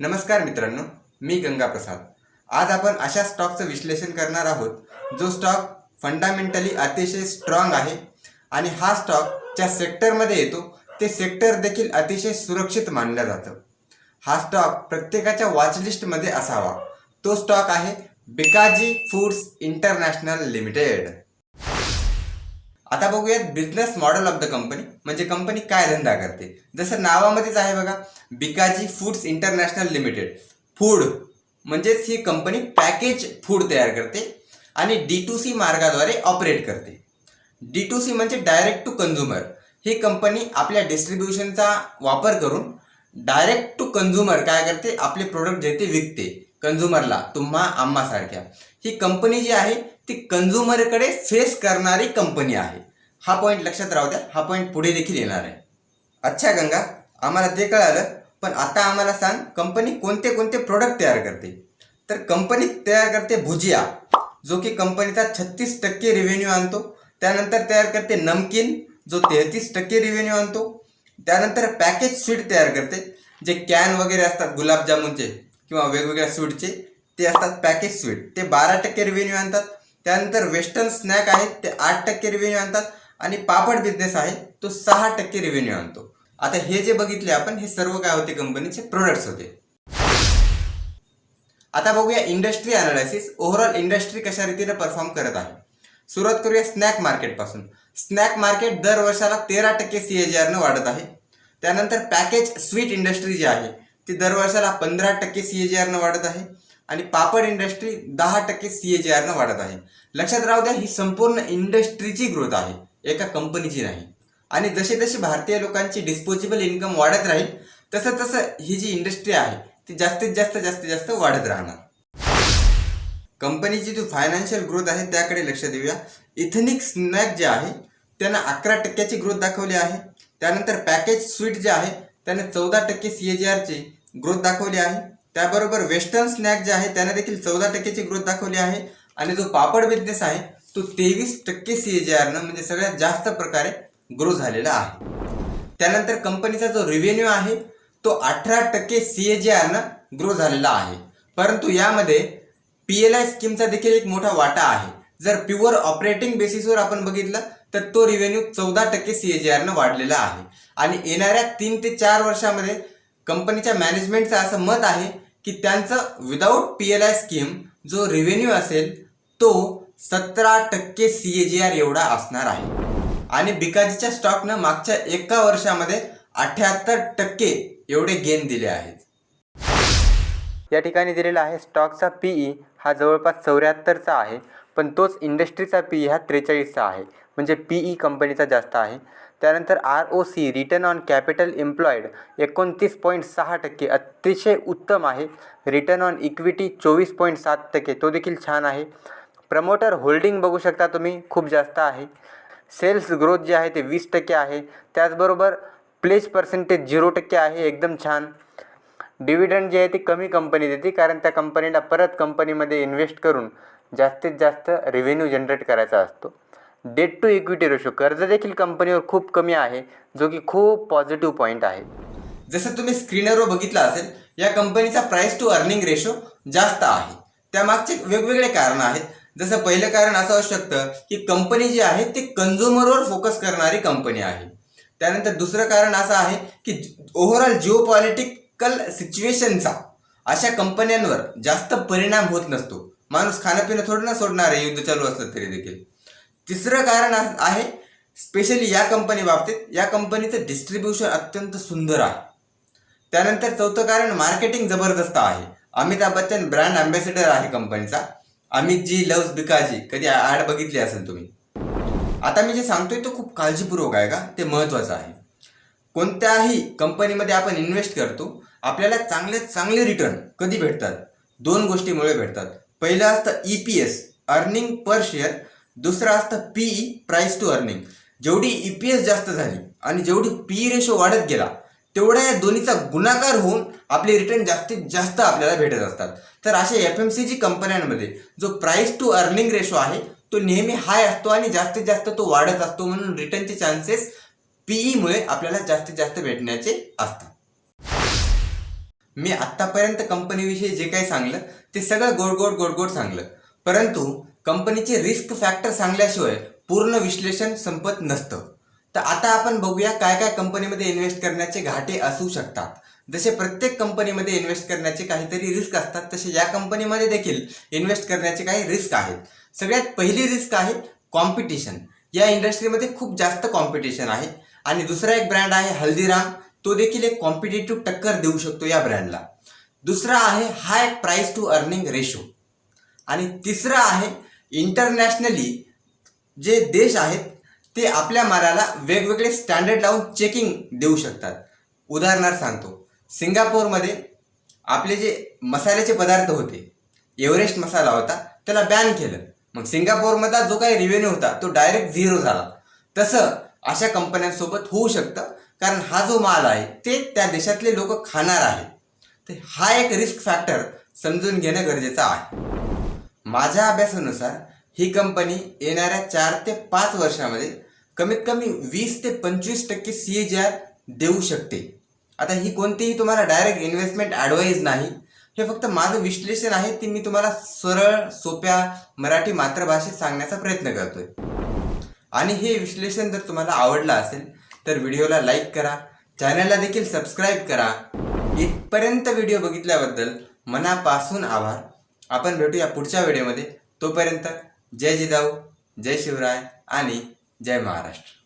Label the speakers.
Speaker 1: नमस्कार मित्रांनो मी गंगा प्रसाद आज आपण अशा स्टॉकचं विश्लेषण करणार आहोत जो स्टॉक फंडामेंटली अतिशय स्ट्रॉंग आहे आणि हा स्टॉक ज्या सेक्टरमध्ये येतो ते सेक्टर देखील अतिशय सुरक्षित मानलं जातं. हा स्टॉक प्रत्येकाच्या वॉचलिस्टमध्ये असावा. तो स्टॉक आहे बिकाजी फूड्स इंटरनॅशनल लिमिटेड. आता बघूयात business model of the company म्हणजे कंपनी काय धंदा करते. जसं नावामध्येच आहे बघा Bikaji foods international limited. Food म्हणजेच ही कंपनी पॅकेज फूड तयार करते आणि डी टू सी मार्गाद्वारे ऑपरेट करते. डी टू सी म्हणजे डायरेक्ट टू कन्झ्युमर ही कंपनी आपल्या डिस्ट्रीब्युशनचा वापर करून डायरेक्ट टू कन्झ्युमर काय करते? आपले प्रोडक्ट जे ते विकते. कन्झ्युमरला तुम्हा आम्हासारख्या. ही कंपनी जी आहे ती कन्झ्युमरकडे फेस करणारी कंपनी आहे. हा पॉईंट लक्षात राहू द्या हा पॉईंट पुढे देखील येणार आहे. अच्छा गंगा आम्हाला ते कळालं पण आता आम्हाला सांग कंपनी कोणते कोणते प्रोडक्ट तयार करते? तर कंपनी तयार करते भुजिया जो की कंपनीचा छत्तीस टक्के रिव्हेन्यू आणतो. त्यानंतर तयार करते नमकीन जो तेहतीस टक्के रेव्हेन्यू आणतो. त्यानंतर पॅकेज स्वीट तयार करते जे कॅन वगैरे असतात गुलाबजामुनचे किंवा वेगवेगळ्या स्वीटचे ते असतात पॅकेज स्वीट ते बारा टक्के रिव्हेन्यू आणतात. त्यानंतर वेस्टर्न स्नॅक आहेत ते आठ टक्के रिव्हेन्यू आणतात. आणि पापड बिझनेस आहे तो सहा टक्के रिव्हेन्यू आणतो. आता हे जे बघितले आपण हे सर्व काय होते कंपनीचे प्रोडक्ट्स होते. आता बघूया इंडस्ट्री अनालिसिस ओव्हरऑल इंडस्ट्री कशा रीतीने परफॉर्म करत आहे? सुरुवात करूया स्नॅक मार्केटपासून स्नॅक मार्केट दर वर्षाला तेरा टक्के सी ए आरनं वाढत आहे. त्यानंतर पॅकेज स्वीट इंडस्ट्री जी आहे ती दर वर्षाला पंधरा टक्के सी ए आरनं वाढत आहे. आणि पापड इंडस्ट्री दहा टक्के सी ए जी आरनं वाढत आहे. लक्षात राहू द्या ही संपूर्ण इंडस्ट्रीची ग्रोथ आहे. एका कंपनीची नाही. आणि जसे जसे भारतीय लोकांची डिस्पोजेबल इन्कम वाढत राहील तसं तसं ही जी इंडस्ट्री आहे ती जास्तीत जास्त जास्तीत जास्त वाढत राहणार. कंपनीची जी फायनान्शियल ग्रोथ आहे त्याकडे लक्ष देऊया. इथनिक स्नॅक जे आहे त्यानं अकरा टक्क्याची ग्रोथ दाखवली आहे. त्यानंतर पॅकेज स्वीट जे आहे त्याने चौदा टक्के सी ए जी आरची ग्रोथ दाखवली आहे. त्याबरोबर वेस्टर्न स्नॅक जे आहे त्याने देखील चौदा टक्क्याची ग्रोथ दाखवली आहे. आणि जो पापड बिझनेस आहे तो तेवीस टक्के सी ए जी आरनं म्हणजे सगळ्यात जास्त प्रकारे ग्रो झालेला आहे. त्यानंतर कंपनीचा जो रिव्हेन्यू आहे तो अठरा टक्के सी ए आरनं ग्रो झालेला आहे. परंतु यामध्ये पी एल आय स्कीमचा देखील एक मोठा वाटा आहे. जर प्युअर ऑपरेटिंग बेसिसवर आपण बघितलं तर तो रिव्हेन्यू चौदा टक्के सी ए जी आरनं वाढलेला आहे. आणि येणाऱ्या तीन ते चार वर्षामध्ये कंपनीच्या मॅनेजमेंटचं असं मत आहे की त्यांचं without P L I scheme जो रिव्हेन्यू असेल तो सतरा टक्के सी ए जी आर एवढा असणार आहे. आणि बिकाजीच्या स्टॉकनं मागच्या एका वर्षामध्ये अठ्याहत्तर टक्के एवढे गेन दिले आहेत. या ठिकाणी दिलेला आहे स्टॉकचा पी ई हा जवळपास चौऱ्याहत्तरचा आहे पण तोच इंडस्ट्रीचा पी ई हा त्रेचाळीसचा आहे. म्हणजे पी ई कंपनीचा जास्त आहे. त्यानंतर R O C return on capital employed एकोणतीस पॉईंट सहा टक्के अतिशय उत्तम आहे. रिटर्न ऑन इक्विटी चोवीस पॉईंट सात टक्के तो देखील छान आहे. प्रमोटर होल्डिंग बघू शकता तुम्ही खूप जास्त आहे. सेल्स ग्रोथ जे आहे ते वीस टक्के आहे. त्याचबरोबर प्लेस पर्सेंटेज झिरो टक्के आहे एकदम छान. डिव्हिडंड जे आहे ते कमी कंपनी देते कारण त्या कंपनीला परत कंपनीमध्ये इन्व्हेस्ट करून जास्तीत जास्त रेव्हेन्यू जनरेट करायचा असतो. डेट टू इक्विटी रेशो कर्ज देखील कंपनीवर खूप कमी आहे जो की खूप पॉझिटिव्ह पॉईंट आहे. जसं तुम्ही स्क्रीनरवर बघितलं असेल या कंपनीचा प्राईस टू अर्निंग रेशो जास्त आहे. त्यामागचे वेगवेगळे कारण आहेत. जसं पहिलं कारण असं असू शकतं की कंपनी जी आहे ती कन्झ्युमरवर फोकस करणारी कंपनी आहे. त्यानंतर दुसरं कारण असं आहे की ओव्हरऑल जिओ पॉलिटिकल सिच्युएशनचा अशा कंपन्यांवर जास्त परिणाम होत नसतो. माणूस खाणं पिणं थोडं ना सोडणार आहे युद्ध चालू असलं तरी देखील. तिसरं कारण आहे स्पेशली या कंपनी बाबतीत या कंपनीचं डिस्ट्रीब्युशन अत्यंत सुंदर आहे. त्यानंतर चौथं कारण मार्केटिंग जबरदस्त आहे. अमिताभ बच्चन ब्रँड अँबॅसेडर आहे कंपनीचा अमित जी लव्स बिकाजी. कधी ॲड बघितली असेल तुम्ही? आता मी जे सांगतोय तो खूप काळजीपूर्वक आहे का? ते महत्त्वाचं आहे. कोणत्याही कंपनीमध्ये आपण इन्व्हेस्ट करतो आपल्याला चांगले चांगले रिटर्न कधी भेटतात? दोन गोष्टीमुळे भेटतात. पहिलं असतं E P S earning per share दुसरं असतं पी प्राईस टू अर्निंग जेवढी ई पी एस जास्त झाली आणि जेवढी पी रेशो वाढत गेला तेवढ्या या दोन्हीचा गुणाकार होऊन आपले रिटर्न जास्तीत जास्त आपल्याला भेटत असतात. तर अशा एफ एम सी जी कंपन्यांमध्ये जो प्राईस टू अर्निंग रेशो आहे तो नेहमी हाय असतो आणि जास्तीत जास्त तो वाढत असतो म्हणून रिटर्नचे चान्सेस पीईमुळे आपल्याला जास्तीत जास्त भेटण्याचे असतात. मी आत्तापर्यंत कंपनीविषयी जे काही सांगलं ते सगळं गोड गोड गोड गोड सांगलं. परंतु कंपनीचे रिस्क फॅक्टर सांगल्याशिवाय पूर्ण विश्लेषण संपत नसतं. तर आता आपण बघूया काय काय कंपनीमध्ये इन्व्हेस्ट करण्याचे घाटे असू शकतात. जसे प्रत्येक कंपनीमध्ये इन्व्हेस्ट करण्याचे काहीतरी रिस्क असतात तसे या कंपनीमध्ये देखील इन्व्हेस्ट करण्याचे काही रिस्क आहेत. सगळ्यात पहिली रिस्क आहे कॉम्पिटिशन या इंडस्ट्रीमध्ये खूप जास्त कॉम्पिटिशन आहे. आणि दुसरा एक ब्रँड आहे हल्दीराम. तो देखील एक कॉम्पिटेटिव्ह टक्कर देऊ शकतो या ब्रँडला दुसरा आहे high price to earning ratio आणि तिसरा आहे इंटरनॅशनली जे देश आहेत ते आपल्या मालाला वेगवेगळे स्टँडर्ड लावून चेकिंग देऊ शकतात. उदाहरणार्थ सांगतो सिंगापूरमध्ये आपले जे मसाल्याचे पदार्थ होते एव्हरेस्ट मसाला होता त्याला बॅन केलं. मग सिंगापूरमधला जो काही रिव्हेन्यू होता तो डायरेक्ट झिरो झाला. तसं अशा कंपन्यांसोबत होऊ शकतं कारण हा जो माल आहे ते त्या देशातले लोक खाणार आहेत. तर हा एक रिस्क फॅक्टर समजून घेणं गरजेचं आहे. माझ्या अभ्यासानुसार ही कंपनी येणाऱ्या चार ते पाच वर्षामध्ये कमीत कमी वीस ते पंचवीस टक्के सी ए जी आर देऊ शकते. आता ही कोणतीही तुम्हाला डायरेक्ट इन्व्हेस्टमेंट ॲडवाईज नाही हे फक्त माझं विश्लेषण आहे ते मी तुम्हाला सरळ सोप्या मराठी मातृभाषेत सांगण्याचा प्रयत्न करतोय. आणि हे विश्लेषण जर तुम्हाला आवडलं असेल तर व्हिडिओला लाईक करा चॅनलला देखील सबस्क्राईब करा. इथपर्यंत व्हिडिओ बघितल्याबद्दल मनापासून आभार. आपण भेटूया पुढच्या व्हिडिओमध्ये. तोपर्यंत जय जिजाऊ जय शिवराय आणि जय महाराष्ट्र.